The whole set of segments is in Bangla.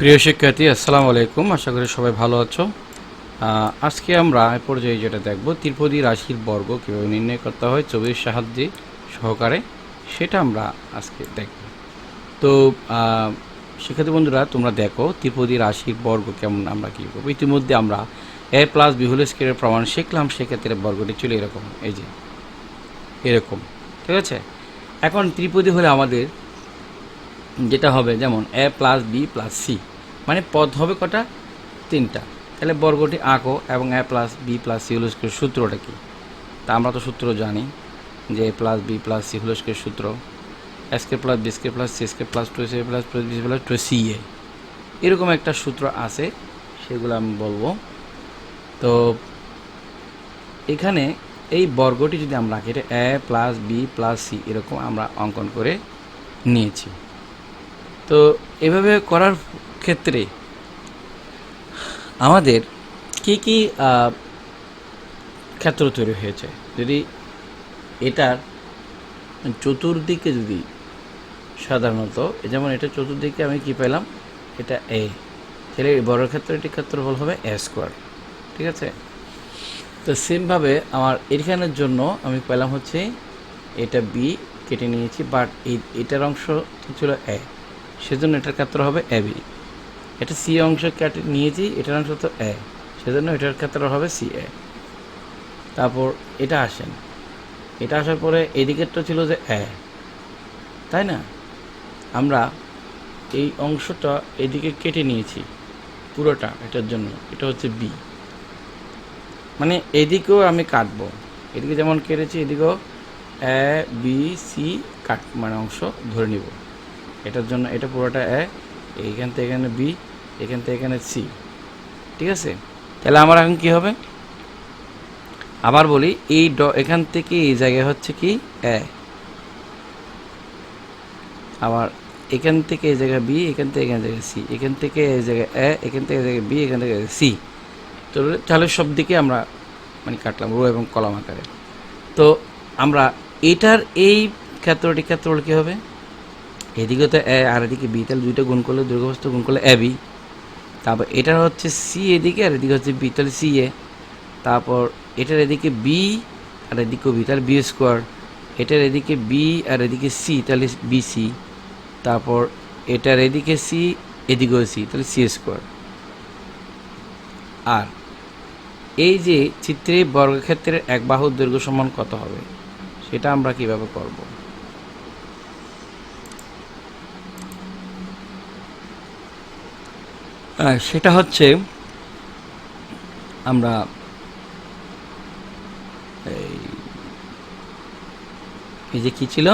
প্রিয় শিক্ষার্থী, আসসালামু আলাইকুম। আশা করি সবাই ভালো আছো। আজকে আমরা এ পর্যায়ে যেটা দেখব, ত্রিপদী রাশির বর্গ কীভাবে নির্ণয় করতে হয় ছবির সাহায্যে সহকারে সেটা আমরা আজকে দেখব। তো শিক্ষার্থী বন্ধুরা, তোমরা দেখো ত্রিপদী রাশির বর্গ কেমন, আমরা কী করব? ইতিমধ্যে আমরা এ প্লাস বি হোল স্কোয়ারের প্রমাণ শিখলাম, সেক্ষেত্রে বর্গটি ছিল এরকম, এই যে, এরকম, ঠিক আছে? এখন ত্রিপদী হলে আমাদের যেটা হবে, যেমন A plus B plus C মানে পদ হবে কটা? তিনটা। তাহলে বর্গটি আঁকো এবং A plus B plus C হলো সূত্রটা কি? তা আমরা তো সূত্র জানি যে A plus B plus C হলো সূত্র। এসকে প্লাস বি স্কে plus C স্কে plus two C plus plus B plus two C A এরকম একটা সূত্র আছে, সেগুলো আমি বলব। তো এখানে এই বর্গটি যদি আমরা রাখি এটা A plus B plus C এরকম আমরা অঙ্কন করে নিয়েছি। তো এভাবে করার ক্ষেত্রে আমাদের কি কি ক্ষেত্র তৈরি হয়েছে? যদি এটার চতুর্দিকে যদি সাধারণত যেমন এটা চতুর্দিকে আমি কি পেলাম? এটা এ তাহলে বড় ক্ষেত্রটি ক্ষেত্রফল হবে এ স্কোয়ার ঠিক আছে? তো সেমভাবে আমার এখানের জন্য আমি পেলাম হচ্ছে এটা বি কেটে নিয়েছি বাট এই, এটার অংশ ছিল এ সেজন্য এটার ক্ষেত্র হবে এ বি। এটা সি অংশ কেটে নিয়েছি, এটার অংশ তো এ। সেজন্য এটার ক্ষেত্র হবে সি এ। তারপর এটা আসেন। এটা আসার পরে এদিকেরটা ছিল যে এ। তাই না? আমরা এই অংশটা এদিকে কেটে নিয়েছি পুরোটা এটার জন্য। এটা হচ্ছে বি। মানে এদিকেও আমি কাটবো। এদিকে যেমন কেটেছি, এদিকেও এ, বি, সি কাট মানে অংশ ধরে নিব। এটার জন্য এটা পুরোটা এ, এইখান থেকে এখানে বি, এখান থেকে এখানে সি। ঠিক আছে? তাহলে আমার এখন কি হবে? আবার বলি, এই ড, এখান থেকে এই জায়গায় হচ্ছে কি এ। আবার এখান থেকে এই জায়গায় বি, এখান থেকে এখান জায়গায় সি। এখান থেকে এই জায়গায় এ, এখান থেকে জায়গায় বি, এখান থেকে সি। তো তাহলে সব দিকে আমরা মানে কাটলাম রো এবং কলম আকারে। তো আমরা এটার এই ক্ষেত্রটি ক্ষেত্রফল কী হবে? এদিকে তো এ, আর এদিকে বি, তাহলে দুইটা গুণ করলে দীর্ঘবস্তু গুণ করলে এ, বি। তারপর এটার হচ্ছে সি এদিকে, আর এদিকে হচ্ছে বি, তাহলে সি এ। তারপর এটার এদিকে বি, আর এদিকে বি, তাহলে বি স্কোয়ার। এটার এদিকে বি, আর এদিকে সি, তাহলে বি সি। তারপর এটার এদিকে সি, এদিকেও সি, তাহলে সি স্কোয়ার। আর এই যে চিত্রে বর্গক্ষেত্রের এক বাহুর দৈর্ঘ্য সমান কত হবে? সেটা আমরা কীভাবে করব? সেটা হচ্ছে আমরা এই যে কি ছিল?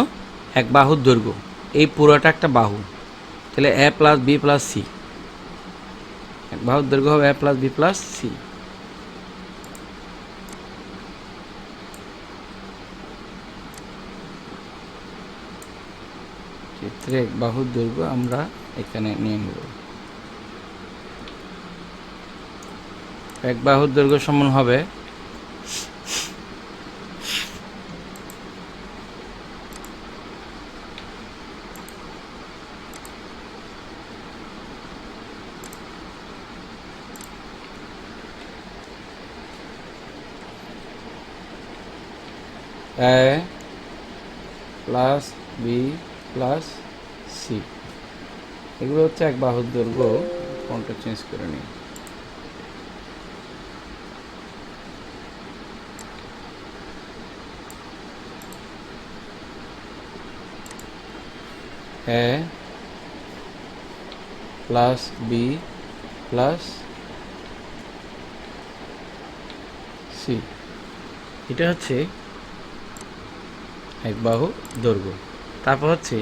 এক বাহুর দৈর্ঘ্য। এই পুরোটা একটা বাহু। তাহলে A plus B plus C এক বাহুর দৈর্ঘ্য হবে A plus B plus C চিত্রে এক বাহুর দৈর্ঘ্য আমরা এখানে নিয়ে নেব। এক বাহুর দৈর্ঘ্য সমান হবে A plus B plus C. এগুলো হচ্ছে এক বাহুর দৈর্ঘ্য। কোনটা চেঞ্জ করে নিই। A plus B plus C. এটা হচ্ছে এক বাহু দৈর্ঘ্য। তারপর হচ্ছে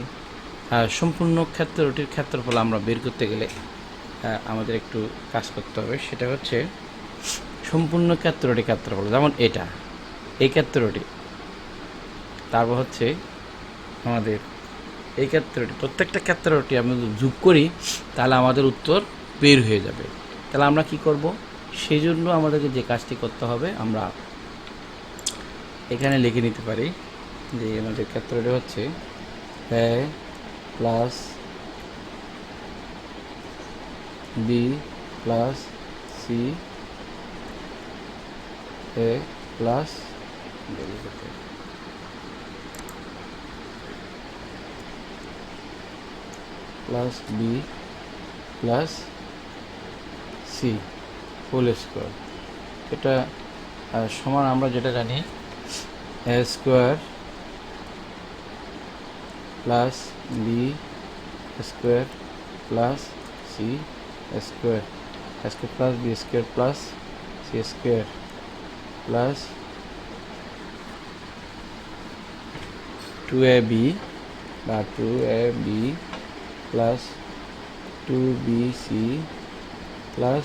সম্পূর্ণ ক্ষেত্রটির ক্ষেত্রফল আমরা বের করতে গেলে আমাদের একটু কাজ করতে হবে। সেটা হচ্ছে সম্পূর্ণ ক্ষেত্রটি ক্ষেত্রফল, যেমন এটা। এই ক্ষেত্রটি। তারপর হচ্ছে আমাদের এই ক্ষেত্রটি, প্রত্যেকটা ক্ষেত্রটি আমি যোগ করি, তাহলে আমাদের উত্তর বের হয়ে যাবে। তাহলে আমরা কি করব? সেই জন্য আমাদেরকে যে কাজটি করতে হবে, আমরা এখানে লিখে নিতে পারি যে আমাদের ক্ষেত্রটি হচ্ছে A plus B plus C A plus plus B plus C whole square এটা সমান আমরা যেটা জানি A square plus B square plus C square square plus B square plus C square plus two A B বা two A B plus two B C plus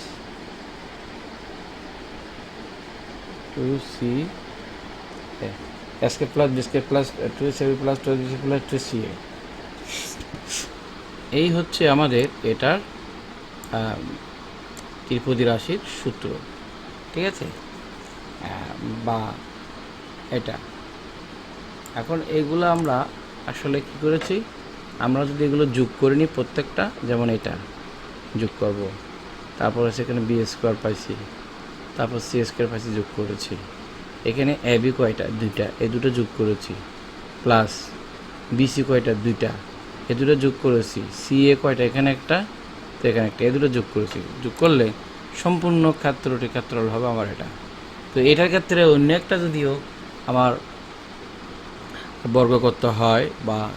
two C SK plus বিস্কে plus two C plus two B plus two C A এই হচ্ছে আমাদের এটার ত্রিপদী রাশির সূত্র, ঠিক আছে? বা এটা। এখন এগুলো আমরা আসলে কি করেছি? আমরা যদি এগুলো যোগ করে নিই প্রত্যেকটা, যেমন এটা যোগ করব। তারপরে সেখানে বি স্কোয়ার পাইছি। তারপর সি স্কোয়ার পাইছি যোগ করেছি। এখানে এ বি কয়টা? দুইটা। এ দুটো যোগ করেছি। প্লাস বিসি কয়টা? দুইটা। এ দুটো যোগ করেছি। সি এ কয়টা? এখানে একটা, তো এখানে একটা। এ দুটো যোগ করেছি। যোগ করলে সম্পূর্ণ ক্ষেত্রটি ক্ষেত্রফল হবে আমার এটা। তো এটার ক্ষেত্রে অন্য একটা যদিও আমার বর্গ করতে হয় বা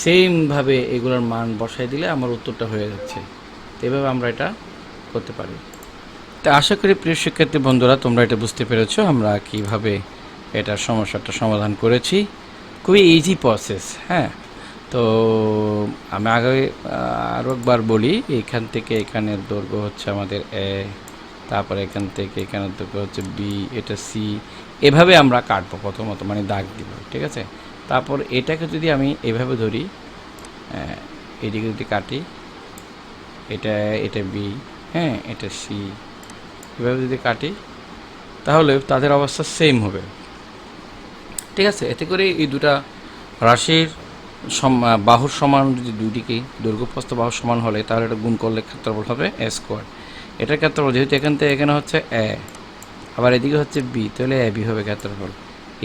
সেমভাবে এগুলোর মান বসাই দিলে আমার উত্তরটা হয়ে যাচ্ছে। এভাবে আমরা এটা করতে পারি। তা আশা করি প্রিয় শিক্ষার্থী বন্ধুরা, তোমরা এটা বুঝতে পেরেছ, আমরা কীভাবে এটার সমস্যাটা সমাধান করেছি। খুবই ইজি প্রসেস হ্যাঁ? তো আমি আগে আরও একবার বলি, এখান থেকে এখানের দৈর্ঘ্য হচ্ছে আমাদের এ তারপরে এখান থেকে এখানের দৈর্ঘ্য হচ্ছে বি এটা সি এভাবে আমরা কাটবো প্রথমত মানে দাগ দিব, ঠিক আছে? তারপর এটাকে যদি আমি এভাবে ধরি এদিকে যদি কাটি, এটা এটা বি হ্যাঁ এটা সি এভাবে যদি কাটি, তাহলে তাদের অবস্থা সেম হবে। ঠিক আছে? এতে করে এই দুটা রাশির বাহুর সমান যদি দুইদিকে দৈর্ঘ্যপ্রস্থ বাহুর সমান হলে, তাহলে এটা গুণ করলে ক্ষেত্রফল হবে এ স্কোয়ার এটার ক্ষেত্রফল যেহেতু এখান থেকে এখানে হচ্ছে এ আবার এদিকে হচ্ছে বি তাহলে এ বি হবে ক্ষেত্রফল।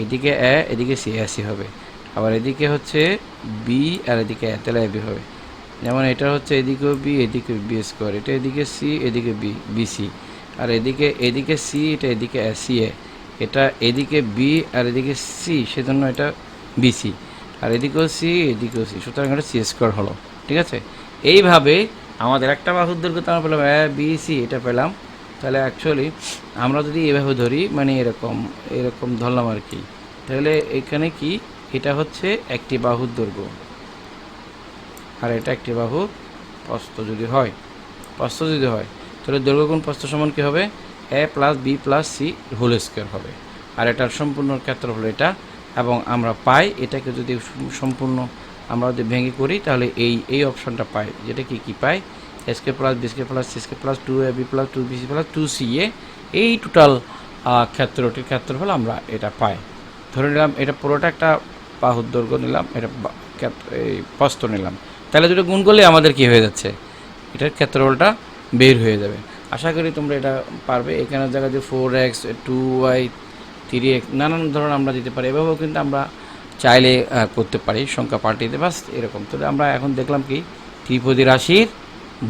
এদিকে এ এদিকে সি এ সি হবে। আবার এদিকে হচ্ছে বি আর এদিকে তাহলে এ বি হবে। যেমন এটা হচ্ছে এদিকেও বি এদিকে বি স্কোয়ার এটা এদিকে সি এদিকে বি বিসি আর এদিকে এদিকে সি এটা এদিকে সি এ এটা এদিকে বি আর এদিকে সি সেজন্য এটা বিসি আর এদিকেও সি এদিকেও সি সুতরাং এটা সি স্কোয়ার হলো, ঠিক আছে? এইভাবে আমাদের একটা বাহুর দৈর্ঘ্য আমরা পেলাম এ বি সি এটা পেলাম। তাহলে অ্যাকচুয়ালি আমরা যদি এভাবে ধরি মানে এরকম এরকম ধরলাম আর কি। তাহলে এখানে কি? এটা হচ্ছে একটি বাহুর দৈর্ঘ্য আর এটা একটি বাহু প্রস্থ যদি হয়, প্রস্থ যদি হয়, তাহলে দৈর্ঘ্য গুণ প্রস্থ সমান কী হবে? A plus B plus C whole square হবে। আর এটার সম্পূর্ণ ক্ষেত্রফল এটা, এবং আমরা পাই এটাকে যদি সম্পূর্ণ আমরা যদি ভেঙে করি, তাহলে এই এই অপশনটা পাই। যেটা কি কি পাই? SK plus বিসকে plus সিসকে plus two A B plus two B C plus two C A এই টোটাল ক্ষেত্রটির ক্ষেত্রফল আমরা এটা পাই। ধরে নিলাম, এটা পুরোটা একটা বাহুর দৈর্ঘ্য নিলাম, এটা এই প্রস্থ নিলাম। তাহলে দুটো গুণ করলে আমাদের কি হয়ে যাচ্ছে? এটার ক্ষেত্রফলটা বের হয়ে যাবে। আশা করি তোমরা এটা পারবে। এখানে জায়গায় যে four X two Y three X নানান ধরনের আমরা দিতে পারি। এভাবেও কিন্তু আমরা চাইলে করতে পারি। সংখ্যা পাল্টিতে বাস এরকম। তো আমরা এখন দেখলাম কি, ত্রিপদী রাশির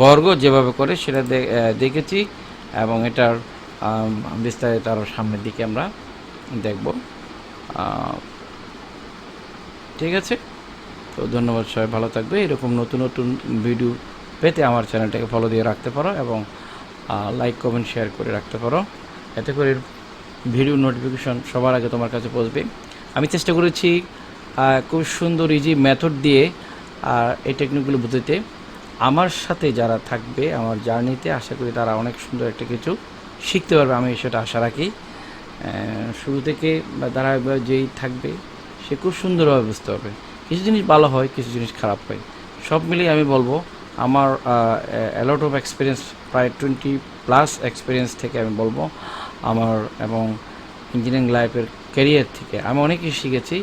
বর্গ যেভাবে করে সেটা দেখেছি এবং এটার বিস্তারিত আরও সামনের দিকে আমরা দেখব। ঠিক আছে? তো ধন্যবাদ সবাই, ভালো থাকবে। এরকম নতুন নতুন ভিডিও পেতে আমার চ্যানেলটাকে ফলো দিয়ে রাখতে পারো এবং লাইক কমেন্ট শেয়ার করে রাখতে পারো। এতে করে ভিডিও নোটিফিকেশন সবার আগে তোমার কাছে পৌঁছবে। আমি চেষ্টা করেছি খুব সুন্দর ইজি মেথড দিয়ে আর এই টেকনিকগুলো বুঝতে আমার সাথে যারা থাকবে, আমার জার্নিতে আশা করি তারা অনেক সুন্দর একটা কিছু শিখতে পারবে, আমি সেটা আশা রাখি। শুরু থেকে বা তারা যেই থাকবে সে খুব সুন্দরভাবে বুঝতে পারবে। কিছু জিনিস ভালো হয়, কিছু জিনিস খারাপ হয়। সব মিলিয়ে আমি বলব, আমার অ্যালট অফ এক্সপিরিয়েন্স প্রায় টোয়েন্টি প্লাস এক্সপিরিয়েন্স থেকে আমি বলব, আমার এবং ইঞ্জিনিয়ারিং লাইফের ক্যারিয়ার থেকে। আমি অনেক কিছু শিখেছি,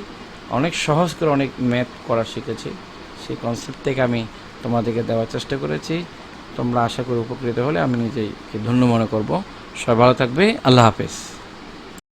অনেক সহজ করে অনেক ম্যাথ করা শিখেছি। সেই কনসেপ্ট থেকে আমি তোমাদেরকে দেওয়ার চেষ্টা করেছি। তোমরা আশা করি উপকৃত হলে আমি নিজেই ধন্য মনে করব। সবাই ভালো থাকবে, আল্লাহ হাফেজ।